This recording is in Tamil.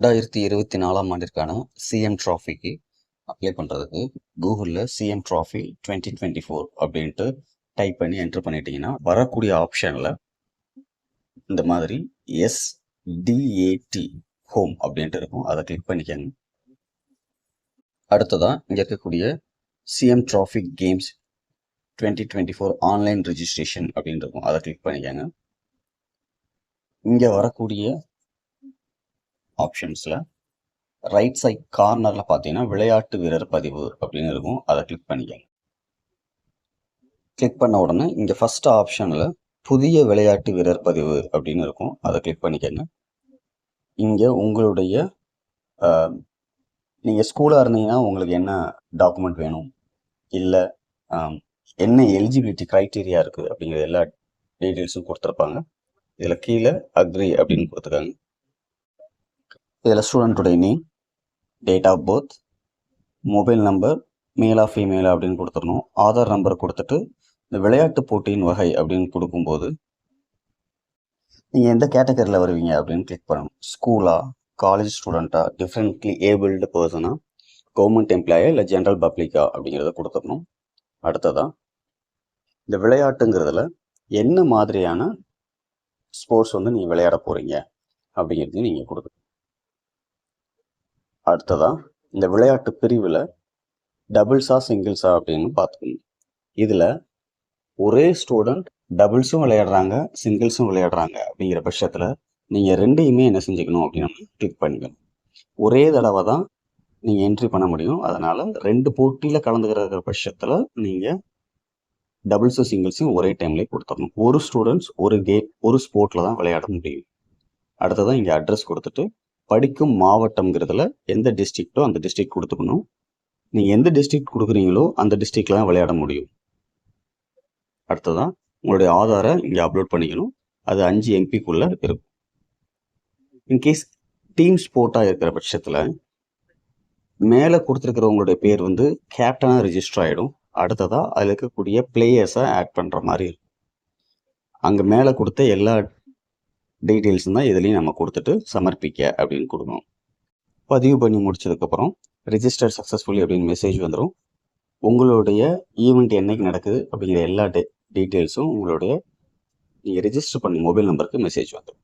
ரெண்டாயிரத்தி இருபத்தி நாலாம் ஆண்டிற்கான சிஎம் ட்ராஃபிக்கு அப்ளை பண்ணுறதுக்கு கூகுளில் CM trophy twenty twenty four அப்படின்ட்டு டைப் பண்ணி என்ட்ரு பண்ணிட்டீங்கன்னா வரக்கூடிய ஆப்ஷனில் இந்த மாதிரி எஸ் டிஏடி ஹோம் அப்படின்ட்டு இருக்கும். அதை கிளிக் பண்ணிக்கங்க. அடுத்ததாக இங்கே இருக்கக்கூடிய CM trophy games twenty twenty four online registration அப்படின்னு இருக்கும். அதை கிளிக் பண்ணிக்கங்க. இங்கே வரக்கூடிய ஆப்ஷன்ஸில் ரைட் சைட் கார்னரில் பார்த்தீங்கன்னா விளையாட்டு வீரர் பதிவு அப்படின்னு இருக்கும். அதை கிளிக் பண்ணிக்கங்க. கிளிக் பண்ண உடனே இங்கே ஃபஸ்ட் ஆப்ஷனில் புதிய விளையாட்டு வீரர் பதிவு அப்படின்னு இருக்கும். அதை கிளிக் பண்ணிக்கங்க. இங்கே உங்களுடைய நீங்கள் ஸ்கூலாக இருந்தீங்கன்னா உங்களுக்கு என்ன டாக்குமெண்ட் வேணும்? இல்லை என்ன எலிஜிபிலிட்டி க்ரைட்டீரியா இருக்குது அப்படிங்கிற எல்லா டீட்டெயில்ஸும் கொடுத்துருப்பாங்க. இதில் கீழே அக்ரி அப்படின்னு கொடுத்துருக்காங்க இதில் ஸ்டூடெண்ட்டுடைய name date of birth mobile number மேலா ஃபீமேலா அப்படின்னு கொடுத்துடணும். ஆதார் நம்பர் கொடுத்துட்டு இந்த விளையாட்டு போட்டியின் வகை அப்படின்னு கொடுக்கும்போது நீங்கள் எந்த கேட்டகரியில் வருவீங்க அப்படின்னு கிளிக் பண்ணணும். ஸ்கூலா காலேஜ் ஸ்டூடெண்ட்டா டிஃப்ரெண்ட்லி ஏபிள்டு பர்சனா கவர்மெண்ட் எம்ப்ளாயா இல்லை ஜென்ரல் பப்ளிக்கா அப்படிங்கிறத கொடுத்துடணும். அடுத்ததாக இந்த விளையாட்டுங்கிறதுல என்ன மாதிரியான ஸ்போர்ட்ஸ் வந்து நீங்கள் விளையாட போகிறீங்க அப்படிங்கிறது நீங்கள் கொடுக்கணும். அடுத்ததாக இந்த விளையாட்டு பிரிவில் டபுள்ஸா சிங்கிள்ஸா அப்படின்னு பார்த்துக்கணும். இதில் ஒரே ஸ்டூடெண்ட் டபுள்ஸும் விளையாடுறாங்க சிங்கிள்ஸும் விளையாடுறாங்க அப்படிங்கிற பட்சத்தில் நீங்கள் ரெண்டையுமே என்ன செஞ்சுக்கணும் அப்படின்னு கிளிக் பண்ணிக்கணும். ஒரே தடவை தான் நீங்கள் என்ட்ரி பண்ண முடியும். அதனால் ரெண்டு போட்டியில் கலந்துக்கிற பட்சத்தில் நீங்கள் டபுள்ஸும் சிங்கிள்ஸும் ஒரே டைம்லேயே கொடுத்துடணும். ஒரு ஸ்டூடெண்ட்ஸ் ஒரு கேம் ஒரு ஸ்போர்ட்டில் தான் விளையாட முடியும். அடுத்ததான் இங்கே அட்ரஸ் கொடுத்துட்டு படிக்கும் மாவட்டம்ங்கிறதுல எந்த டிஸ்ட்ரிக்டோ அந்த டிஸ்ட்ரிக்ட் கொடுத்துக்கணும். நீங்கள் எந்த டிஸ்ட்ரிக்ட் கொடுக்குறீங்களோ அந்த டிஸ்ட்ரிக்ட்லாம் விளையாட முடியும். அடுத்ததான் உங்களுடைய ஆதாரை இங்கே அப்லோட் பண்ணிக்கணும். அது அஞ்சு எம்பிக்குள்ளே இருக்கும். இன்கேஸ் டீம் ஸ்போர்ட்டாக இருக்கிற பட்சத்தில் மேலே கொடுத்துருக்கிறவங்களுடைய பேர் வந்து கேப்டனாக ரிஜிஸ்டர் ஆகிடும் அடுத்ததாக அதில் இருக்கக்கூடிய பிளேயர்ஸை ஆட் பண்ணுற மாதிரி இருக்கும். அங்கே மேலே கொடுத்த எல்லா டீட்டெயில்ஸ் தான் இதுலேயும் நம்ம கொடுத்துட்டு சமர்ப்பிக்க அப்படின்னு கொடுக்கணும். பதிவு பண்ணி முடிச்சதுக்கப்புறம் ரிஜிஸ்டர் சக்ஸஸ்ஃபுல்லி அப்படின்னு மெசேஜ் வந்துடும் உங்களுடைய ஈவெண்ட் என்றைக்கு நடக்குது அப்படிங்கிற எல்லா டே டீட்டெயில்ஸும் உங்களுடைய நீங்கள் ரிஜிஸ்டர் பண்ண மொபைல் நம்பருக்கு மெசேஜ் வந்துடும்